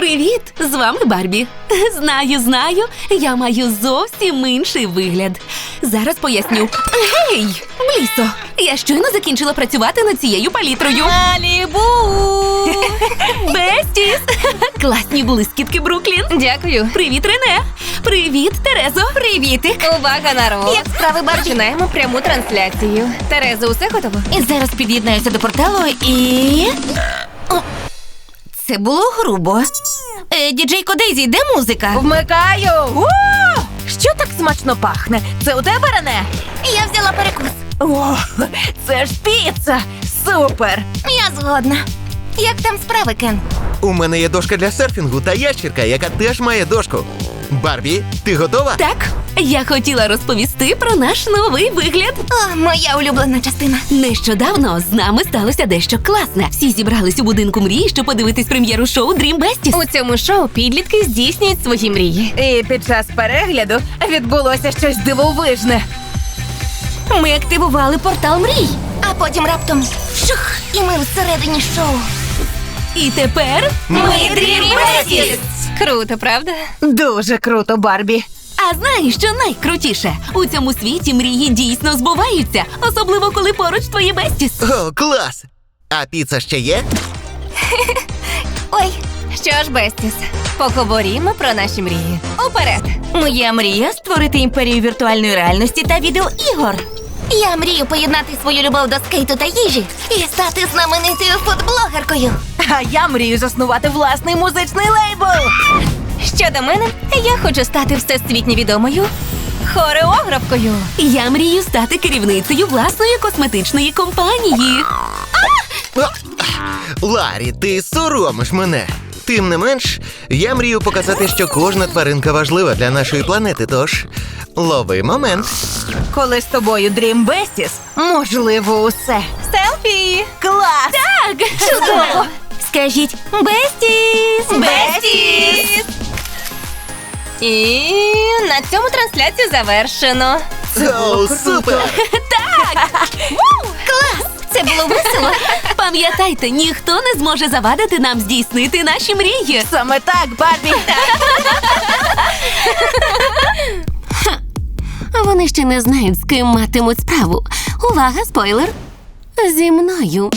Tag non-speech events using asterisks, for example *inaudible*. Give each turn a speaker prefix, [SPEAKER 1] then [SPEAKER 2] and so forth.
[SPEAKER 1] Привіт! З вами Барбі. *laughs* Знаю, знаю, я маю зовсім інший вигляд. Зараз поясню. Гей, Блісо, я щойно закінчила працювати над цією палітрою.
[SPEAKER 2] Малібу! *laughs*
[SPEAKER 1] Бестіс! *laughs* Класні блискітки, Бруклін.
[SPEAKER 2] Дякую.
[SPEAKER 1] Привіт, Рене! Привіт, Терезо! Привітик!
[SPEAKER 2] Увага, народ!
[SPEAKER 3] Як справи, Барбі?
[SPEAKER 2] Починаємо пряму трансляцію. Тереза, усе готово?
[SPEAKER 3] І зараз під'єднаюся до порталу і. Це було грубо. Е, діджейко Дейзі, де музика?
[SPEAKER 2] Вмикаю! О! Що так смачно пахне? Це у тебе, Рене?
[SPEAKER 3] Я взяла перекус.
[SPEAKER 2] О, це ж піца! Супер!
[SPEAKER 3] Я згодна. Як там справи, Кен?
[SPEAKER 4] У мене є дошка для серфінгу та ящірка, яка теж має дошку. Барбі, ти готова?
[SPEAKER 1] Так, я хотіла розповісти про наш новий вигляд.
[SPEAKER 3] О, моя улюблена частина.
[SPEAKER 1] Нещодавно з нами сталося дещо класне. Всі зібрались у будинку мрії, щоб подивитись прем'єру шоу Dream Besties.
[SPEAKER 2] У цьому шоу підлітки здійснюють свої мрії. І під час перегляду відбулося щось дивовижне.
[SPEAKER 1] Ми активували портал мрій.
[SPEAKER 3] А потім раптом шух, і ми всередині шоу.
[SPEAKER 1] І тепер
[SPEAKER 3] Ми Dream Besties!
[SPEAKER 2] Круто, правда?
[SPEAKER 5] Дуже круто, Барбі.
[SPEAKER 1] А знаєш, що найкрутіше? У цьому світі мрії дійсно збуваються, особливо коли поруч твої бестіс.
[SPEAKER 4] О, клас! А піца ще є? *laughs*
[SPEAKER 3] Ой,
[SPEAKER 2] Що ж, Бестіс, поговоримо про наші мрії. Уперед!
[SPEAKER 3] моя мрія створити імперію віртуальної реальності та відеоігор. Я мрію поєднати свою любов до скейту та їжі і стати знаменитою фудблогеркою.
[SPEAKER 5] А я мрію заснувати власний музичний лейбл.
[SPEAKER 2] Щодо мене, я хочу стати всесвітньо відомою хореографкою.
[SPEAKER 1] Я мрію стати керівницею власної косметичної компанії.
[SPEAKER 4] Ларі, ти соромиш мене. Тим не менш, я мрію показати, що кожна тваринка важлива для нашої планети, тож лови момент.
[SPEAKER 5] Коли з тобою Dream Besties, можливо, усе.
[SPEAKER 2] Селфі!
[SPEAKER 5] Клас!
[SPEAKER 1] Так,
[SPEAKER 3] Чудово! Скажіть Бестіс!
[SPEAKER 2] Бестіс! І на цьому трансляцію завершено.
[SPEAKER 4] О, супер! *laughs*
[SPEAKER 3] Клас! Це було весело.
[SPEAKER 1] пам'ятайте, ніхто не зможе завадити нам здійснити наші мрії.
[SPEAKER 5] Саме так, Барбі.
[SPEAKER 1] Вони ще не знають, з ким матимуть справу. Увага, спойлер! Зі мною.